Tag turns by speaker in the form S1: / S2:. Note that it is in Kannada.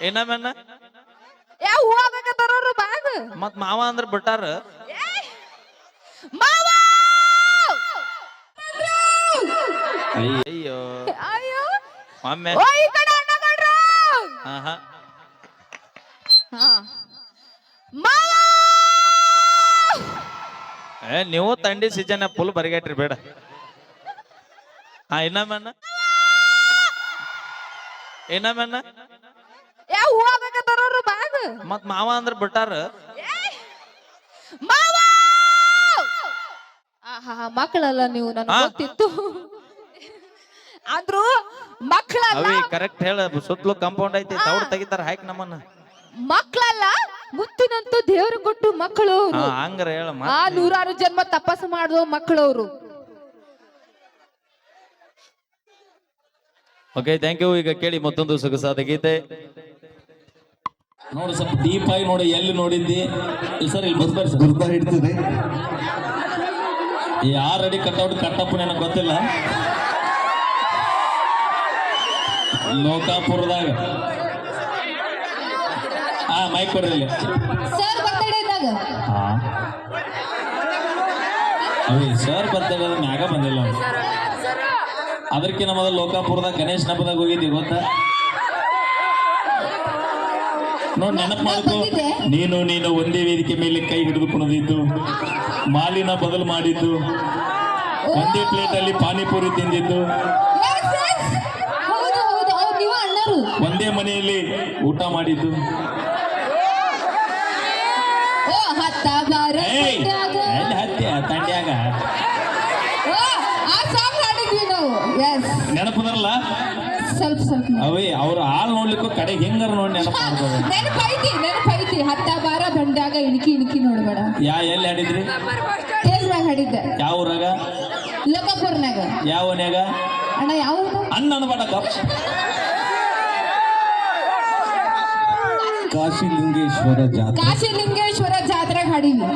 S1: ಏನಮ್ಮನ್ನ
S2: ಯಾವ ಬ್ಯಾಗ್
S1: ಮತ್ ಮಾವ ಅಂದ್ರ ಬಿಟ್ಟಾರ?
S2: ಮಾವ!
S1: ಅಯ್ಯೋ.
S2: ಅಯ್ಯೋ.
S1: ಒಮ್ಮೆ.
S2: ಓ ಈ ಕಡೆ ಅಣ್ಣಗಳ್ರು
S1: ಹಾ ಹಾ.
S2: ಹಾ. ಮಾವ!
S1: ಏ ನೀವು ತಂಡಿ ಸೀಸನ್ ಫುಲ್ ಬರಿಗಟ್ರಿ ಬೇಡ. ಹಾ ಇನ್ನೊಮ್ಮನ್ನ ಇನ್ನೊಮ್ಮನ್ನ
S2: ಯಾವ ಹೂ ಆಗಕತ್ತಾರ ಬ್ಯಾಗ್
S1: ಮತ್ ಮಾವ ಅಂದ್ರ ಬಿಟ್ಟಾರ?
S2: ಮಾವ! ಆಹಾ ಮಕ್ಕಳಲ್ಲ ನೀವು ನನಗೆ ಗೊತ್ತಿತ್ತು. ಆದ್ರೂ ಮಕ್ಕಳಲ್ಲ.
S1: ಅವಿ ಕರೆಕ್ಟ್ ಹೇಳ ಸುತ್ತಲೂ ಕಾಂಪೌಂಡ್ ಐತಿ ತೌಡ್ ತೆಗಿತಾರ ಹಾಕ್ ನಮ್ಮನ್ನ.
S2: ಮಕ್ಕಳಲ್ಲ ಮುತ್ತಿನಂತೂ ದೇವ್ರು ಕೊಟ್ಟು ಮಕ್ಕಳು ಅವರು
S1: ಹಂಗಾರ ಹೇಳ
S2: ಆ ನೂರಾರು ಜನ್ಮ ತಪಸ್ಸು ಮಾಡುವ ಮಕ್ಕಳವರು.
S1: ಓಕೆ ಥ್ಯಾಂಕ್ ಯು ಈಗ ಕೇಳಿ ಮತ್ತೊಂದು ಸೊಗಸಾದ ಗೀತೆ.
S3: ನೋಡು ಸ್ವಲ್ಪ ಡೀಪ್ ಆಗಿ ನೋಡಿ ಎಲ್ಲಿ ನೋಡಿದ್ದಿ? ಇಲ್ಲಿ ಸರ್ ಇಲ್ಲಿ ಬರ್ತಾರೆ ಸರ್.
S4: ಗುರ್ತ ಹಿಡ್ತದೆ.
S3: ಯಾರು ಅಡಿ ಕಟ್ಔಟ್ ಕಟ್ಟಪ್ಪ ನನಗೆ ಗೊತ್ತಿಲ್ಲ? ಲೋಕಾಪುರದಾಗ. ಹಾ ಮೈಕ್ ಕೊಡ್ರಿ ಅದೇ
S2: ಸರ್ ಬರ್ತಡೇ ಇದ್ದಾಗ.
S3: ಹಾ. ಅವಿ ಸರ್ ಬರ್ತಡೇ ಮ್ಯಾಗ ಬಂದಿಲ್ಲ. ಅದಕ್ಕೆ ಅದಕ್ಕಿಂತ ಮೊದಲು ಲೋಕಾಪುರದಾಗ ಗಣೇಶನ ಹಬ್ಬದಾಗ ಹೋಗಿದ್ದೀವಿ ಗೊತ್ತಾ? ನೋಡ್ ನೆನಪು ಮಾಡ್ಕೊ ನೀನು ನೀನು ಒಂದೇ ವೇದಿಕೆ ಮೇಲೆ ಕೈ ಹಿಡಿದು ಕುಣಿದಿದ್ದು ಮಾಲಿನ ಬದಲು ಮಾಡಿದ್ದು ಒಂದೇ ಪ್ಲೇಟ್ ಅಲ್ಲಿ ಪಾನಿಪುರಿ ತಿಂದಿದ್ದು. ಒಂದೇ ಮನೆಯಲ್ಲಿ ಊಟ ಮಾಡಿದ್ದು. ತಂಡ್ಯಾಗ. ನೆನಪದಲ್ಲ
S2: ಸ್ವಲ್ಪ ಸ್ವಲ್ಪ
S3: ಅವೇ ಅವ್ರ ಹಾಲ್ ನೋಡ್ಲಿಕ್ಕೂ ಕಡೆ ಹೆಂಗಾರ ನೋಡಿ ನೆನಪು ಮಾಡ್ಕೋದು
S2: ನೆನಪೈತಿ ನೆನಪೈತಿ. ಹತ್ತ ಬಾರ ಬಂದಾಗ ಇಣಕಿ ಇಣಕಿ ನೋಡ್ಬೇಡ.
S3: ಯಾ ಎಲ್ಲಿ ಹಾಡಿದ್ರಿ?
S2: ಟೇಲ್ನಾಗ ಹಾಡಿದ್ದೆ.
S3: ಯಾವ ಊರಾಗ?
S2: ಲೋಕಪುರ್ನಾಗ
S3: ಯಾವ ಮನ್ಯಾಗ
S2: ಅಣ್ಣ ಯಾವ
S3: ಅಣ್ಣ ಅನ್ಬೇಡ
S4: ಕಾಶಿ ಲಿಂಗೇಶ್ವರ ಜಾತ್ರೆ.
S2: ಕಾಶಿಲಿಂಗೇಶ್ವರ ಜಾತ್ರೆಗೆ ಹಾಡಿವಿ